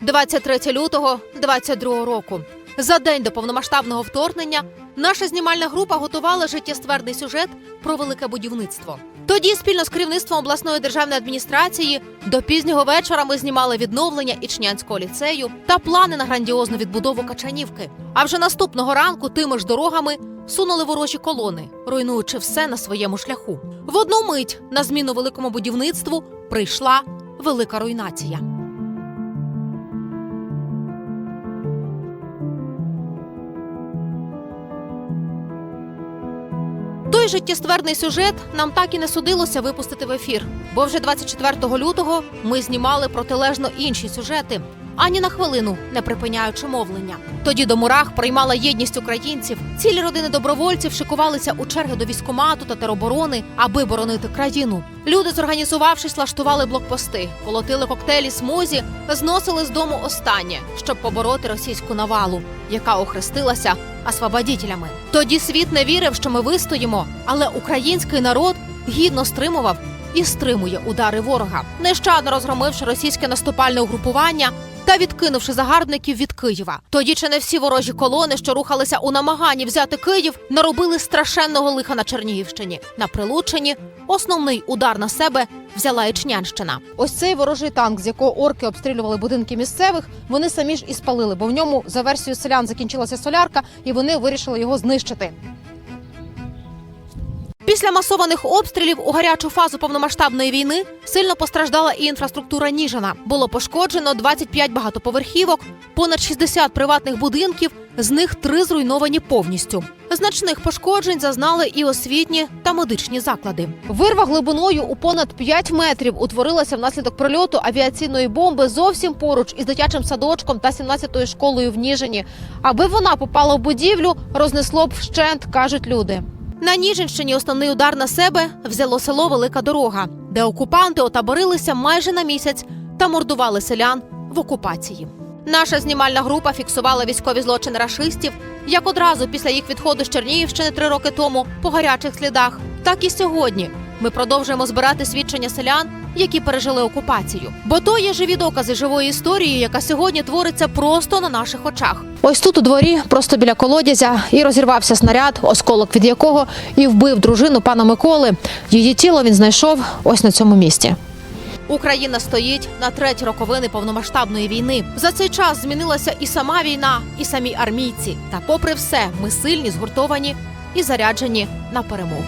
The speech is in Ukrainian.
23 лютого 22 року. За день до повномасштабного вторгнення наша знімальна група готувала життєствердний сюжет про велике будівництво. Тоді спільно з керівництвом обласної державної адміністрації до пізнього вечора ми знімали відновлення Ічнянського ліцею та плани на грандіозну відбудову Качанівки. А вже наступного ранку тими ж дорогами сунули ворожі колони, руйнуючи все на своєму шляху. В одну мить на зміну великому будівництву прийшла велика руйнація. Той життєстверний сюжет нам так і не судилося випустити в ефір, бо вже 24 лютого ми знімали протилежно інші сюжети, ані на хвилину не припиняючи мовлення. Тоді до мурах приймала єдність українців. Цілі родини добровольців шикувалися у черги до військомату та тероборони, аби боронити країну. Люди, зорганізувавшись, влаштували блокпости, колотили коктейлі смузі, зносили з дому останнє, щоб побороти російську навалу, яка охрестилася освободітелями. Тоді світ не вірив, що ми вистоїмо, але український народ гідно стримував і стримує удари ворога, нещадно розгромивши російське наступальне угрупування та відкинувши загарбників від Києва. Тоді чи не всі ворожі колони, що рухалися у намаганні взяти Київ, наробили страшенного лиха на Чернігівщині. На Прилуччині основний удар на себе взяла Ічнянщина. Ось цей ворожий танк, з якого орки обстрілювали будинки місцевих, вони самі ж і спалили, бо в ньому за версією селян закінчилася солярка, і вони вирішили його знищити. Після масованих обстрілів у гарячу фазу повномасштабної війни сильно постраждала і інфраструктура Ніжина. Було пошкоджено 25 багатоповерхівок, понад 60 приватних будинків, з них три зруйновані повністю. Значних пошкоджень зазнали і освітні та медичні заклади. Вирва глибиною у понад 5 метрів утворилася внаслідок прильоту авіаційної бомби зовсім поруч із дитячим садочком та 17-ю школою в Ніжині. Аби вона попала в будівлю, рознесло б вщент, кажуть люди. На Ніжинщині основний удар на себе взяло село Велика Дорога, де окупанти отаборилися майже на місяць та мордували селян в окупації. Наша знімальна група фіксувала військові злочини рашистів як одразу після їх відходу з Чернігівщини три роки тому по гарячих слідах, так і сьогодні. Ми продовжуємо збирати свідчення селян, які пережили окупацію. Бо то є живі докази живої історії, яка сьогодні твориться просто на наших очах. Ось тут у дворі, просто біля колодязя, і розірвався снаряд, осколок від якого і вбив дружину пана Миколи. Її тіло він знайшов ось на цьому місці. Україна стоїть на третій роковини повномасштабної війни. За цей час змінилася і сама війна, і самі армійці. Та, попри все, ми сильні, згуртовані і заряджені на перемогу.